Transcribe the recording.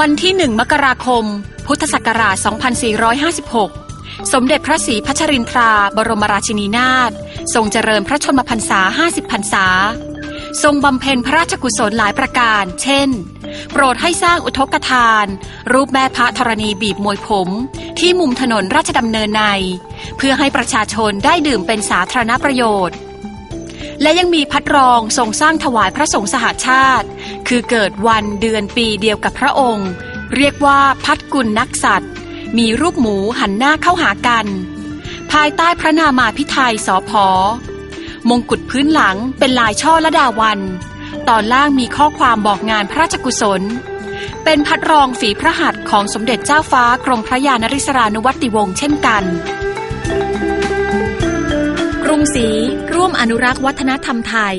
วันที่หนึ่งมกราคม พุทธศักราช 2456 สมเด็จพระศรีพัชรินทรา บรมราชินีนาถทรงเจริญพระชนมพรรษา 50 พรรษา ทรงบำเพ็ญพระราชกุศลหลายประการ เช่น โปรดให้สร้างอุทกทาน รูปแม่พระธรณีบีบมวยผม ที่มุมถนนราชดำเนินใน เพื่อให้ประชาชนได้ดื่มเป็นสาธารณประโยชน์ และยังมีพัดรองทรงสร้างถวายพระสงฆ์สหชาติ คือเกิดวันเดือนปีเดียวกับพระองค์ เรียกว่าพัดกุลนักสัตว์ มีรูปหมูหันหน้าเข้าหากัน ภายใต้พระนามาพิไทยสอพอมงกุฎพื้นหลังเป็นลายช่อละดาวัน ตอนล่างมีข้อความบอกงานพระราชกุศล เป็นพัดรองฝีพระหัตถ์ของสมเด็จเจ้าฟ้ากรมพระยานริศรานุวัติวงศ์เช่นกัน อนุรักษ์วัฒนธรรมไทย